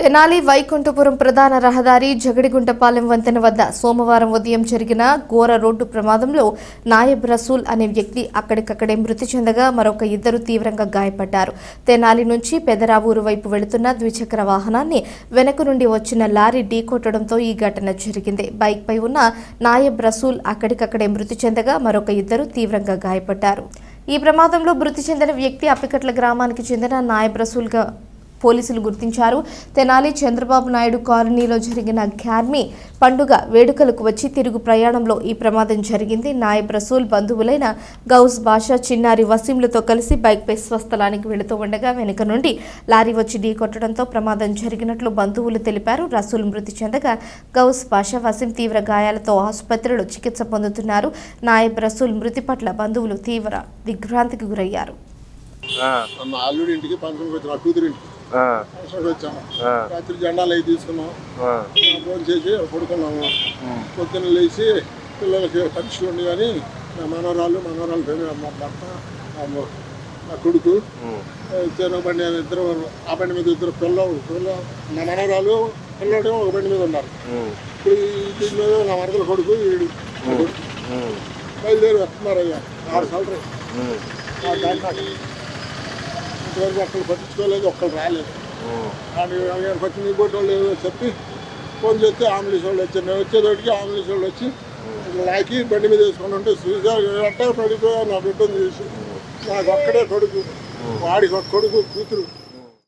తెనాలి వైకుంఠపురం ప్రధాన రహదారి జగడిగుంటపాలెం వంతెన వద్ద సోమవారం ఉదయం జరిగిన ఘోర రోడ్డు ప్రమాదంలో నాయబ్ రసూల్ అనే వ్యక్తి అక్కడికక్కడే మృతి చెందగా మరొక ఇద్దరు తీవ్రంగా గాయపడ్డారు. తెనాలి నుంచి పెదరావూరు వైపు వెళుతున్న ద్విచక్ర వాహనాన్ని వెనక నుండి వచ్చిన లారీ ఢీకొట్టడంతో ఈ ఘటన జరిగింది. బైక్పై ఉన్న నాయబ్ రసూల్ అక్కడికక్కడే మృతి చెందగా మరొక ఇద్దరు తీవ్రంగా గాయపడ్డారు. ఈ ప్రమాదంలో మృతి చెందిన వ్యక్తి అప్పికట్ల గ్రామానికి చెందిన నాయబ్ రసూల్గా పోలీసులు గుర్తించారు. తెనాలి చంద్రబాబు నాయుడు కాలనీలో జరిగిన ఘార్మీ పండుగ వేడుకలకు వచ్చి తిరుగు ప్రయాణంలో ఈ ప్రమాదం జరిగింది. నాయబ్ రసూల్ బంధువులైన గౌస్ బాషా చిన్నారి వసీంలతో కలిసి బైక్పై స్వస్థలానికి వెళుతూ ఉండగా వెనుక నుండి లారీ వచ్చి ఢీకొట్టడంతో ప్రమాదం జరిగినట్లు బంధువులు తెలిపారు. రసూల్ మృతి చెందగా గౌస్ బాషా వసీం తీవ్ర గాయాలతో ఆసుపత్రిలో చికిత్స పొందుతున్నారు. నాయబ్ రసూల్ మృతి పట్ల బంధువులు తీవ్ర దిగ్భ్రాంతికి గురయ్యారు. అల్లుడి ఇంటికి మా కూతురి ఇంటికి. వచ్చాము రాత్రి జెండాలు అవి తీసుకున్నాం ఫోన్ చేసి పడుకున్నాము. పొద్దున్న లేచి పిల్లలకి పరీక్షలు ఉండి కానీ నా మనవరాలు మనవరాలు పేరు మా భర్త మా కొడుకు ఉమ్, చెరువు బండి అని ఇద్దరు ఆ బండి మీద ఇద్దరు పిల్లలు పిల్ల నా మనవరాలు పిల్లడు ఒక బండి మీద ఉన్నారు. ఇప్పుడు ఈ దీని మీద నా మరదల కొడుకు వీడు నా బయలుదేరి వస్తున్నారు అయ్యా ఆరు ఉమ్, దాంట్లో ఇంతవరకు ఒక్కరు పట్టించుకోలేదు ఒక్కరు రాలేదు. ఉమ్, అని నీ మీ వాళ్ళు ఏదో చెప్పి ఫోన్ చేస్తే ఆంబులెన్స్ వాళ్ళు వచ్చారు. నేను వచ్చేటోటికి ఆంబులెన్స్ వాళ్ళు వచ్చి లాకి బండి మీద వేసుకొని ఉంటే సూసైడ్ అంటే పడిపోయా నా బిడ్డను చూసి. నాకు ఒక్కడే కొడుకు. వాడికి ఒక కొడుకు కూతురు.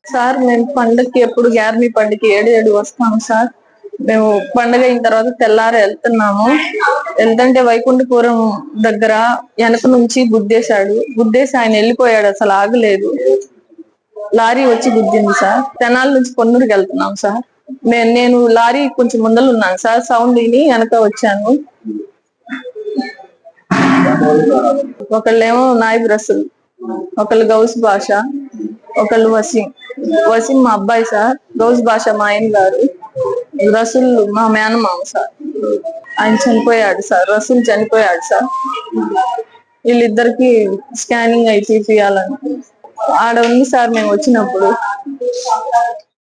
సార్ మేము పండుగకి ఎప్పుడు గ్యార్మీ పండుగకి ఏడు ఏడు వస్తాము సార్. మేము పండగ అయిన తర్వాత తెల్లారి వెళ్తున్నాము. వెళ్తుంటే వైకుంఠపురం దగ్గర వెనక నుంచి గుద్దేశాడు. గుద్దేసి ఆయన వెళ్ళిపోయాడు అసలు ఆగలేదు. లారీ వచ్చి గుద్దింది సార్. తెనాల నుంచి పొన్నూరుకి వెళ్తున్నాం సార్. నేను నేను లారీ కొంచెం ముందర ఉన్నాను సార్. సౌండ్ విని వెనక వచ్చాను. ఒకళ్ళేమో నాయిబ్ రసుల్ ఒకళ్ళు గౌస్ భాష ఒకళ్ళు వసీం. వసీం మా అబ్బాయి సార్. గౌస్ భాష మా ఆయన గారు. రసుల్ మా మేనమామ సార్. ఆయన చనిపోయాడు సార్. రసుల్ చనిపోయాడు సార్. వీళ్ళిద్దరికి స్కానింగ్ అయి తీపియాలని ఆడ ఉంది సార్ మేము వచ్చినప్పుడు.